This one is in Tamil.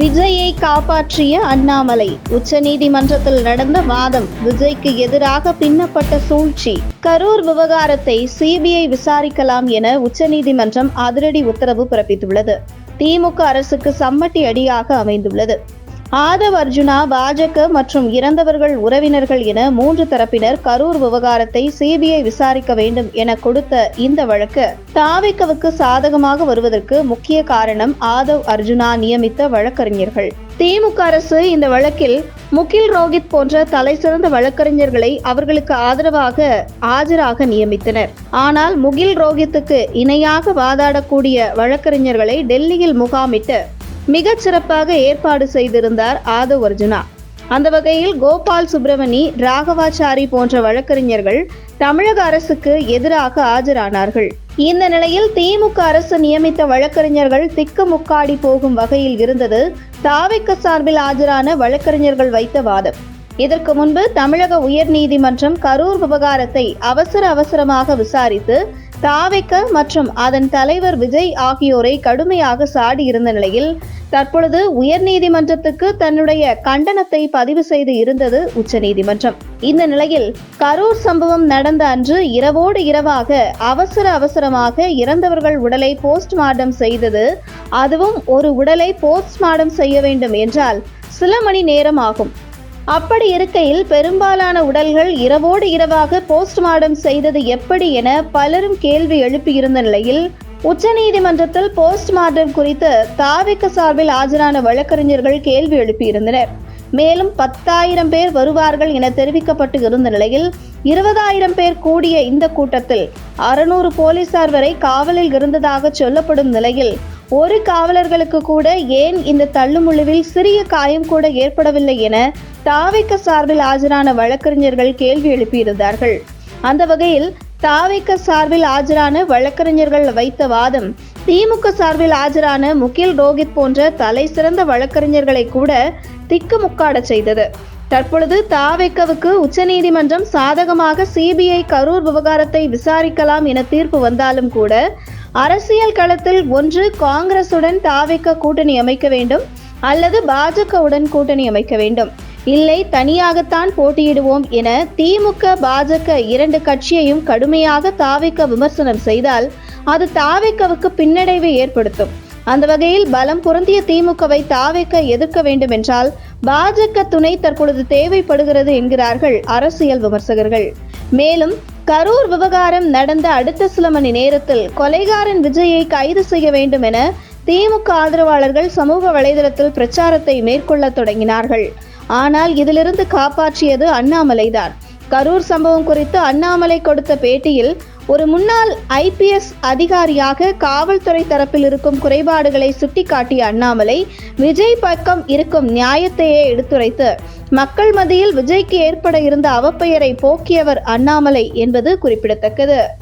விஜயை காப்பாற்றிய அண்ணாமலை உச்சநீதிமன்றத்தில் நடந்த வாதம் விஜய்க்கு எதிராக பின்னப்பட்ட சூழ்ச்சி. கரூர் விவகாரத்தை சிபிஐ விசாரிக்கலாம் என உச்சநீதிமன்றம் அதிரடி உத்தரவு பிறப்பித்துள்ளது. திமுக அரசுக்கு சம்மட்டி அடியாக அமைந்துள்ளது. ஆதவ் அர்ஜுனா பாஜக மற்றும் இறந்தவர்கள் உறவினர்கள் என மூன்று தரப்பினர் கரூர் விவகாரத்தை சிபிஐ விசாரிக்க வேண்டும் என கொடுத்த இந்த வழக்கு. தாவிக்கவுக்கு சாதகமாக வருவதற்கு முக்கிய காரணம் ஆதவ் அர்ஜுனா நியமித்த வழக்கறிஞர்கள். திமுக அரசு இந்த வழக்கில் முகில் ரோஹித் போன்ற தலைசிறந்த வழக்கறிஞர்களை அவர்களுக்கு ஆதரவாக ஆஜராக நியமித்தனர். ஆனால் முகில் ரோஹித்துக்கு இணையாக வாதாடக்கூடிய வழக்கறிஞர்களை டெல்லியில் முகாமிட்டு மிகச் சிறப்பாக ஏற்பாடு செய்திருந்தார் ஆதவ் அர்ஜுனா அந்த வகையில் கோபால் சுப்பிரமணி ராகவாச்சாரி போன்ற வழக்கறிஞர்கள் தமிழக அரசுக்கு எதிராக ஆஜரானார்கள். இந்த நிலையில் திமுக அரசு நியமித்த வழக்கறிஞர்கள் திக்கு முக்காடி போகும் வகையில் இருந்தது தாவிக்க சார்பில் ஆஜரான வழக்கறிஞர்கள் வைத்த வாதம். இதற்கு முன்பு தமிழக உயர்நீதிமன்றம் கரூர் விவகாரத்தை அவசர அவசரமாக விசாரித்து தாவிக்க மற்றும் அதன் தலைவர் விஜய் ஆகியோரை கடுமையாக சாடியிருந்த நிலையில் தற்பொழுது உயர்நீதிமன்றத்துக்கு தன்னுடைய கண்டனத்தை பதிவு செய்து இருந்தது உச்சநீதிமன்றம் இந்த நிலையில் கரூர் சம்பவம் நடந்த அன்று இரவோடு இரவாக அவசர அவசரமாக இறந்தவர்கள் உடலை போஸ்ட்மார்ட்டம் செய்தது அதுவும் ஒரு உடலை போஸ்ட்மார்ட்டம் செய்ய வேண்டும் என்றால் சில மணி நேரம் ஆகும். அப்படி இருக்கையில் பெரும்பாலான உடல்கள் இரவோடு இரவாக போஸ்ட்மார்டம் செய்தது எப்படி என பலரும் கேள்வி எழுப்பியிருந்த நிலையில் உச்சநீதிமன்றத்தில் போஸ்ட்மார்டம் குறித்து தாவிக்க சார்பில் ஆஜரான வழக்கறிஞர்கள் கேள்வி எழுப்பியிருந்தனர். மேலும் பத்தாயிரம் பேர் வருவார்கள் என தெரிவிக்கப்பட்டு இருந்த நிலையில் இருபதாயிரம் பேர் கூடிய இந்த கூட்டத்தில் அறுநூறு போலீசார் வரை காவலில் இருந்ததாக சொல்லப்படும் நிலையில் ஒரு காவலர்களுக்கு கூட ஏன் இந்த தள்ளுமுழுவில் சிறிய காயம் கூட ஏற்படவில்லை என தாவிக்க சார்பில் ஆஜரான வழக்கறிஞர்கள் கேள்வி எழுப்பியிருந்தார்கள். அந்த வகையில் தாவிக்க சார்பில் ஆஜரான வழக்கறிஞர்கள் வைத்த வாதம் திமுக சார்பில் ஆஜரான முகில் ரோஹித் போன்ற தலை சிறந்த வழக்கறிஞர்களை கூட திக்குமுக்காட செய்தது. தற்பொழுது தாவேக்கவுக்கு உச்சநீதிமன்றம் சாதகமாக சிபிஐ கரூர் விவகாரத்தை விசாரிக்கலாம் என தீர்ப்பு வந்தாலும் கூட அரசியல் களத்தில் ஒன்று காங்கிரசுடன் தாவிக்க கூட்டணி அமைக்க வேண்டும் அல்லது பாஜகவுடன் கூட்டணி அமைக்க வேண்டும். இல்லை தனியாகத்தான் போட்டியிடுவோம் என திமுக பாஜக இரண்டு கட்சியையும் கடுமையாக தாவிக்க விமர்சனம் செய்தால் அது தாவிக்கவுக்கு பின்னடைவை ஏற்படுத்தும். அந்த வகையில் பலம் பொருந்திய திமுகவை தாவிக்க எதிர்க்க வேண்டும் என்றால் பாஜக துணை தற்பொழுது தேவைப்படுகிறது என்கிறார்கள் அரசியல் விமர்சகர்கள். மேலும் கரூர் விவகாரம் நடந்த அடுத்த சில மணி நேரத்தில் கொலைகாரன் விஜயை கைது செய்ய வேண்டும் என திமுக ஆதரவாளர்கள் சமூக வலைதளத்தில் பிரச்சாரத்தை மேற்கொள்ள தொடங்கினார்கள். ஆனால் இதிலிருந்து காப்பாற்றியது அண்ணாமலைதான். கரூர் சம்பவம் குறித்து அண்ணாமலை கொடுத்த பேட்டியில் ஒரு முன்னாள் ஐபிஎஸ் அதிகாரியாக காவல்துறை தரப்பில் இருக்கும் குறைபாடுகளை சுட்டிக்காட்டிய அண்ணாமலை விஜய் பக்கம் இருக்கும் நியாயத்தையே எடுத்துரைத்து மக்கள் மத்தியில் விஜய்க்கு ஏற்பட இருந்த அவப்பெயரை போக்கியவர் அண்ணாமலை என்பது குறிப்பிடத்தக்கது.